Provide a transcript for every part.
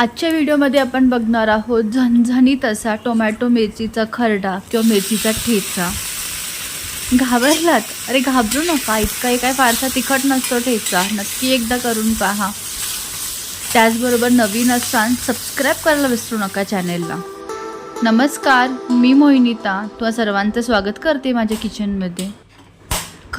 आजच्या व्हिडिओमध्ये आपण बघणार आहोत झणझणीत असा टोमॅटो मिरचीचा खरडा किंवा मिरचीचा ठेचा. घाबरलात? अरे घाबरू नका इतकाही काय फारसा तिखट नसतो ठेचा. नक्की एकदा करून पहा. त्याचबरोबर नवीन असाल सबस्क्राईब करायला विसरू नका चॅनेलला नमस्कार मी मोहिनीता. तुला सर्वांचं स्वागत करते माझ्या किचनमध्ये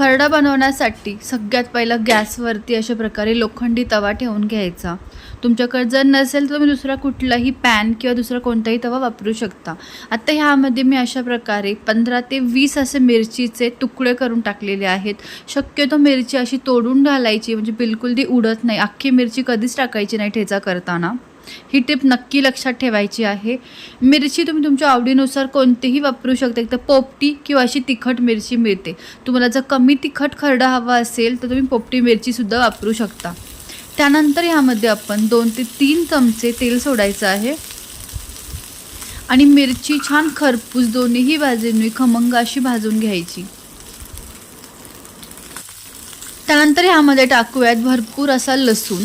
खरडा बनवण्यासाठी सगळ्यात पहिलं गॅसवरती अशा प्रकारे लोखंडी तवा ठेवून घ्यायचा. तुमच्याकडे जर नसेल तर तुम्ही दुसरा कुठलाही पॅन किंवा दुसरा कोणताही तवा वापरू शकता. आता ह्यामध्ये मी अशा प्रकारे पंधरा ते वीस असे मिरचीचे तुकडे करून टाकलेले आहेत. शक्यतो मिरची अशी तोडून घालायची म्हणजे बिलकुल ती उडत नाही. अख्खी मिरची कधीच टाकायची नाही ठेचा करताना. ही टिप नक्की लक्षात ठेवायची आहे. मिरची तुम्ही तुमच्या आवडीनुसार कोणतीही वापरू शकता. एक तर पोपटी किंवा अशी तिखट मिरची मिळते. तुम्हाला जर कमी तिखट खरडा हवा असेल तर तुम्ही पोपटी मिरचीसुद्धा वापरू शकता. त्यानंतर ह्यामध्ये आपण दोन ते तीन चमचे तेल सोडायचं आहे. आणि मिरची छान खरपूस दोन्हीही बाजूंनी खमंग अशी भाजून घ्यायची. त्यानंतर ह्यामध्ये टाकूयात भरपूर असा लसूण.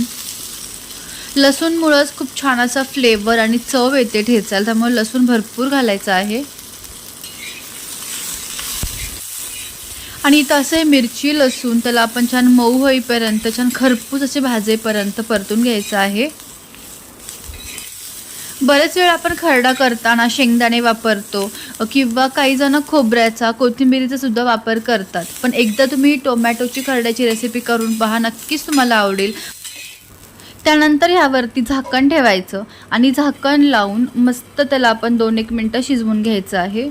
लसूणमुळंच खूप छान असा फ्लेवर आणि चव येते ठेचायला त्यामुळे लसूण भरपूर घालायचं आहे. आणि इथं असं मिरची लसूण त्याला आपण छान मऊ होईपर्यंत छान खरपूस असे भाजेपर्यंत परतून घ्यायचं आहे. बरेच वेळ आपण खरडा करताना शेंगदाणे वापरतो किंवा काही जण खोबऱ्याचा कोथिंबिरीचा सुद्धा वापर करतात. पण एकदा तुम्ही टोमॅटोची खरड्याची रेसिपी करून पहा नक्कीच तुम्हाला आवडेल. त्यानंतर ह्यावरती झाकण ठेवायचं आणि झाकण लावून मस्त त्याला आपण दोन एक मिनटं शिजवून घ्यायचं आहे.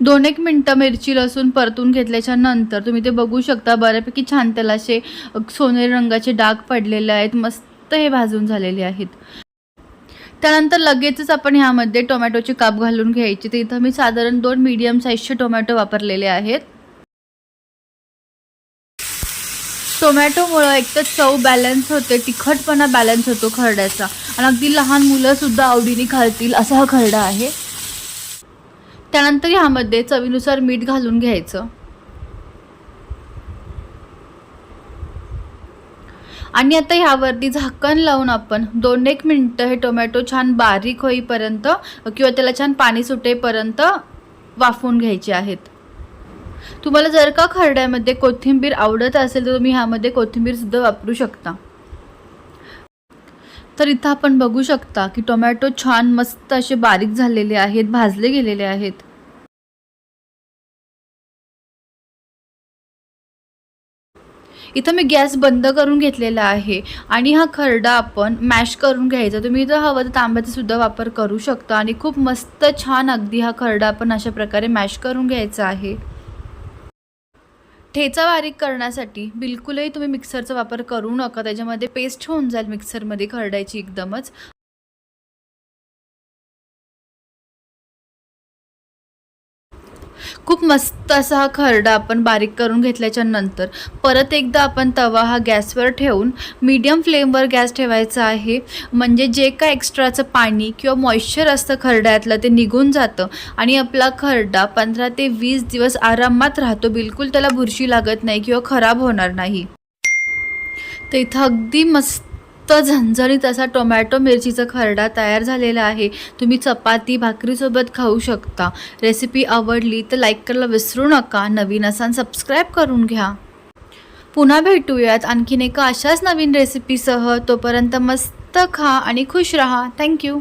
दोन एक मिनटं मिरची लसूण परतून घेतल्याच्या नंतर तुम्ही ते बघू शकता. बऱ्यापैकी छान त्याला असे सोनेरी रंगाचे डाग पडलेले आहेत. मस्त हे भाजून झालेले आहेत. त्यानंतर लगेचच आपण ह्यामध्ये टोमॅटोचे काप घालून घ्यायचे. तर इथं मी साधारण दोन मीडियम साईजचे टोमॅटो वापरलेले आहेत. टोमॅटोमुळं एक तर चव बॅलन्स होते तिखटपणा बॅलन्स होतो खरड्याचा. आणि अगदी लहान मुलंसुद्धा आवडीने खातील असा हा खरडा आहे. त्यानंतर ह्यामध्ये चवीनुसार मीठ घालून घ्यायचं. आणि आता ह्यावरती झाकण लावून आपण दोन एक मिनटं हे टोमॅटो छान बारीक होईपर्यंत किंवा त्याला छान पाणी सुटेपर्यंत वाफवून घ्यायचे आहेत. तुम्हाला जर का खरड्यामध्ये कोथिंबीर आवडत असेल तर तुम्ही ह्यामध्ये कोथिंबीर सुद्धा वापरू शकता. तर इथं आपण बघू शकता की टोमॅटो छान मस्त असे बारीक झालेले आहेत भाजले गेलेले आहेत. इथं मी गॅस बंद करून घेतलेला आहे आणि हा खरडा आपण मॅश करून घ्यायचा. तुम्ही इथं हवं तर तांब्याचा सुद्धा वापर करू शकता आणि खूप मस्त छान अगदी हा खरडा आपण अशा प्रकारे मॅश करून घ्यायचा आहे. ठेचा बारीक करण्यासाठी बिलकुलही तुम्ही मिक्सरचा वापर करू नका. त्याच्यामध्ये पेस्ट होऊन जाईल मिक्सरमध्ये खरडायची एकदमच. खूप मस्त असा हा खरडा आपण बारीक करून घेतल्याच्या नंतर परत एकदा आपण तवा हा गॅसवर ठेवून मीडियम फ्लेमवर गॅस ठेवायचा आहे. म्हणजे जे काय एक्स्ट्राचं पाणी किंवा मॉइश्चर असतं खरड्यातलं ते निघून जातं आणि आपला खरडा पंधरा ते वीस दिवस आरामात राहतो. बिलकुल त्याला बुरशी लागत नाही किंवा खराब होणार नाही. तर इथं अगदी मस्त झणझणीत असा टोमॅटो मिरचीचा खरडा तयार झालेला आहे. तुम्ही चपाती भाकरीसोबत खाऊ शकता. रेसिपी आवडली तर लाईक करायला विसरू नका. नवीन असाल सबस्क्राईब करून घ्या. पुन्हा भेटूयात आणखीन एका अशाच नवीन रेसिपीसह तोपर्यंत मस्त खा आणि खुश रहा. थँक्यू